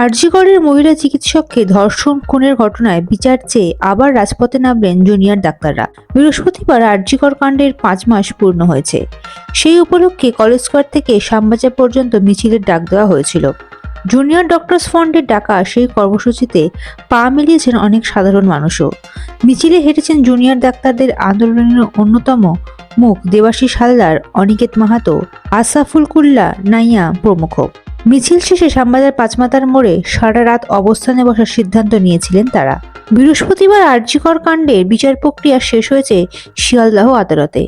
আরজিগড়ের মহিলা চিকিৎসককে ধর্ষণ খুনের ঘটনায় বিচার চেয়ে আবার রাজপথে নামলেন জুনিয়র ডাক্তাররা। বৃহস্পতিবার আরজিগড় কাণ্ডের পাঁচ মাস পূর্ণ হয়েছে। সেই উপলক্ষে কলেজ স্কোয়ার থেকে শ্যামবাজার পর্যন্ত মিছিলের ডাক দেওয়া হয়েছিল। জুনিয়র ডক্টরস ফন্ডের ডাকা সেই কর্মসূচিতে পা মিলিয়েছেন অনেক সাধারণ মানুষও। মিছিলে হেঁটেছেন জুনিয়র ডাক্তারদের আন্দোলনের অন্যতম মুখ দেবাশিস হালদার, অনিকেত মাহাতো আসাফুল কুল্লা, নাইয়া প্রমুখ। মিছিল শেষে শ্যামবাজার পাঁচমাতার মোড়ে সারা রাত অবস্থানে বসার সিদ্ধান্ত নিয়েছিলেন তারা। বৃহস্পতিবার আর্যিকর কাণ্ডের বিচার প্রক্রিয়া শেষ হয়েছে শিয়ালদাহ আদালতে।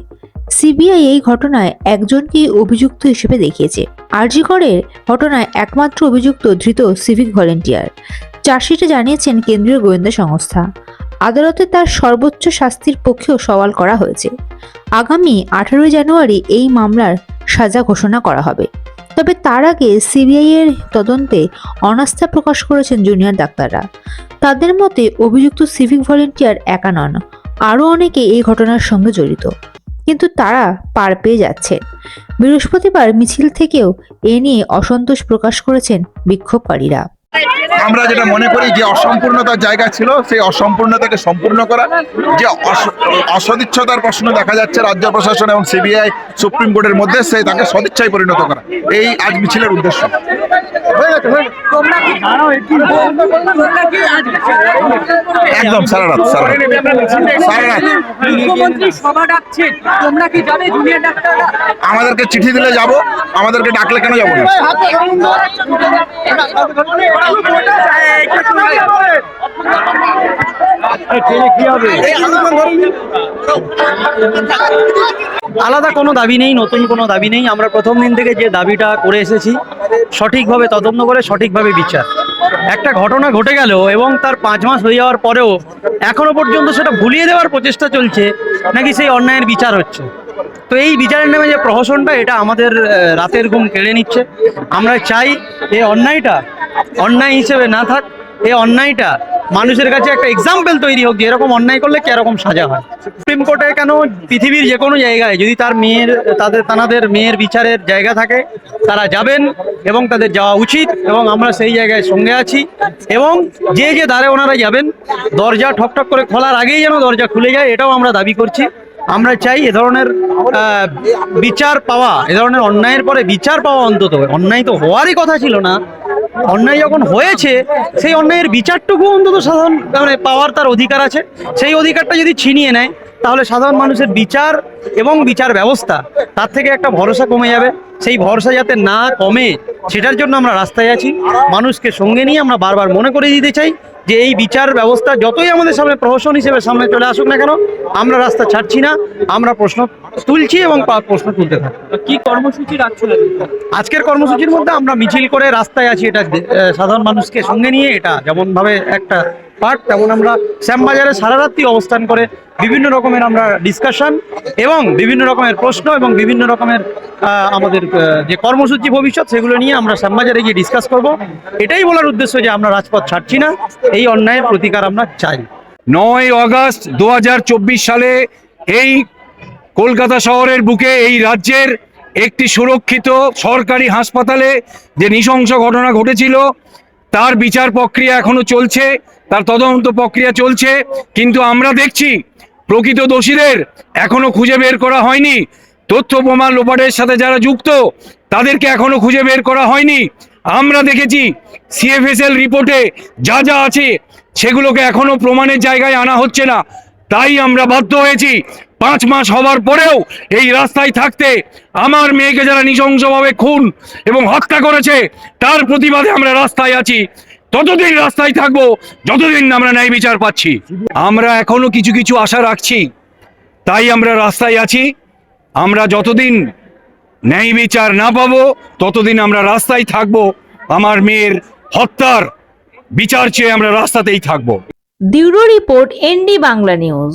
সিবিআই এই ঘটনায় একজনকেই অভিযুক্ত হিসেবে দেখিয়েছে। আরজিকরের ঘটনায় একমাত্র অভিযুক্ত ধৃত সিভিক ভলেন্টিয়ার। চার্জশিটে জানিয়েছেন কেন্দ্রীয় গোয়েন্দা সংস্থা। আদালতে তার সর্বোচ্চ শাস্তির পক্ষেও সওয়াল করা হয়েছে। আগামী আঠারোই জানুয়ারি এই মামলার সাজা ঘোষণা করা হবে। তবে তার আগে এর তদন্তে অনাস্থা প্রকাশ করেছেন জুনিয়র ডাক্তাররা। তাদের মতে অভিযুক্ত সিভিক ভলেন্টিয়ার একা নন, আরও অনেকে এই ঘটনার সঙ্গে জড়িত। কিন্তু তারা পার পেয়ে যাচ্ছেন। বৃহস্পতিবার মিছিল থেকেও এ নিয়ে অসন্তোষ প্রকাশ করেছেন বিক্ষোভকারীরা। আমরা যেটা মনে করি যে অসম্পূর্ণতার জায়গা ছিল, সেই অসম্পূর্ণতাকে সম্পূর্ণ করা, যে অস- অসদিচ্ছতার প্রশ্ন দেখা যাচ্ছে রাজ্য প্রশাসন এবং সিবিআই সুপ্রিম কোর্টের মধ্যে, সেই তাকে সদিচ্ছায় পরিণত করা। এই আজ মিছিলের উদ্দেশ্য। একদম সারা রাত সারা রাত। সারা রাত। মুখ্যমন্ত্রী সভা ডাকছেন। তোমরা কি যাবে জুনিয়র ডাক্তাররা? আমাদেরকে চিঠি দিলে যাব আমাদেরকে ডাকলে কেন যাব না? আলাদা কোনো দাবি নেই, নতুন কোনো দাবি নেই। আমরা প্রথম দিন থেকে যে দাবিটা করে এসেছি, সঠিকভাবে তদন্ত করে সঠিকভাবে বিচার। একটা ঘটনা ঘটে গেল এবং তার পাঁচ মাস হয়ে যাওয়ার পরেও এখনও পর্যন্ত সেটা ভুলিয়ে দেওয়ার প্রচেষ্টা চলছে নাকি সেই অন্যায়ের বিচার হচ্ছে। তো এই বিচারের নামে যে প্রহসনটা, এটা আমাদের রাতের ঘুম কেড়ে নিচ্ছে। আমরা চাই এই অন্যায়টা অন্যায় হিসেবে না থাক, এই অন্যায়টা মানুষের কাছে একটা এক্সাম্পল তৈরি হোক যে এরকম অন্যায় করলে কীরকম সাজা হয়? সুপ্রিম কোর্টে কেন পৃথিবীর যে কোনো জায়গায় যদি তার মেয়ের, তাদের, তানাদের মেয়ের বিচারের জায়গা থাকে, তারা যাবেন এবং তাদের যাওয়া উচিত এবং আমরা সেই জায়গায় সঙ্গে আছি এবং যে যে দ্বারে ওনারা যাবেন, দরজা ঠকঠক করে খোলার আগেই যেন দরজা খুলে যায়, এটাও আমরা দাবি করছি। আমরা চাই এ ধরনের বিচার পাওয়া, এ ধরনের অন্যায়ের পরে বিচার পাওয়া অন্তত, অন্যায় তো হওয়ারই কথা ছিল না অন্যায় যখন হয়েছে, সেই অন্যায়ের বিচারটুকু অন্তত সাধারণ মানে পাওয়ার তার অধিকার আছে। সেই অধিকারটা যদি ছিনিয়ে নেয়, তাহলে সাধারণ মানুষের বিচার এবং বিচার ব্যবস্থা, তার থেকে একটা ভরসা কমে যাবে। সেই ভরসা যাতে না কমে, সেটার জন্য আমরা রাস্তায় আছি। মানুষকে সঙ্গে নিয়ে আমরা বারবার মনে করে দিতে চাই যে এই বিচার ব্যবস্থা যতই আমাদের সামনে প্রহসন হিসেবে সামনে চলে আসুক না কেন, আমরা রাস্তা ছাড়ছি না। আমরা প্রশ্ন তুলছি এবং পা- প্রশ্ন তুলতে থাকি। কি কর্মসূচি আজকের কর্মসূচির মধ্যে আমরা মিছিল করে রাস্তায় আছি এটা সাধারণ মানুষকে সঙ্গে নিয়ে এটা যেমন ভাবে একটা পার্ট তেমন আমরা শ্যামবাজারে সারা রাত্রি অবস্থান করে বিভিন্ন রকমের আমরা ডিসকাশন এবং বিভিন্ন রকমের প্রশ্ন এবং বিভিন্ন রকমের আমাদের যে কর্মসূচি ভবিষ্যৎ সেগুলো নিয়ে আমরা শ্যামবাজারে গিয়ে ডিসকাস করব। এটাই বলার উদ্দেশ্য যে আমরা রাজপথ ছাড়ছি না এই অন্যায়ের প্রতিকার আমরা চাই। নয় আগস্ট দু সালে এই কলকাতা শহরের বুকে এই রাজ্যের একটি সুরক্ষিত সরকারি হাসপাতালে যে নৃশংস ঘটনা ঘটেছিল, তার বিচার প্রক্রিয়া এখনও চলছে, তার তদন্ত প্রক্রিয়া চলছে। কিন্তু আমরা দেখছি প্রকৃত দোষীদের এখনও খুঁজে বের করা হয়নি। তথ্য প্রমাণ লোপাটের সাথে যারা যুক্ত, তাদেরকে এখনও খুঁজে বের করা হয়নি। আমরা দেখেছি সিএফএসএল রিপোর্টে যা যা আছে, সেগুলোকে এখনও প্রমাণের জায়গায় আনা হচ্ছে না। তাই আমরা বাধ্য হয়েছি পাঁচ মাস হবার পরেও এই রাস্তায় থাকতে আমার মেয়েকে যারা নৃশংসভাবে খুন এবং হত্যা করেছে, তার প্রতিবাদে আমরা রাস্তায় আছি। ততদিন রাস্তায় থাকব, যতদিন আমরা ন্যায় বিচার পাচ্ছি। আমরা এখনও কিছু কিছু আশা রাখছি, তাই আমরা রাস্তায় আছি। আমরা যতদিন ন্যায় বিচার না পাবো, ততদিন আমরা রাস্তায় থাকব। আমার মেয়ের হত্যার বিচার চেয়ে আমরা রাস্তাতেই থাকব। Bureau report N D Bangla news.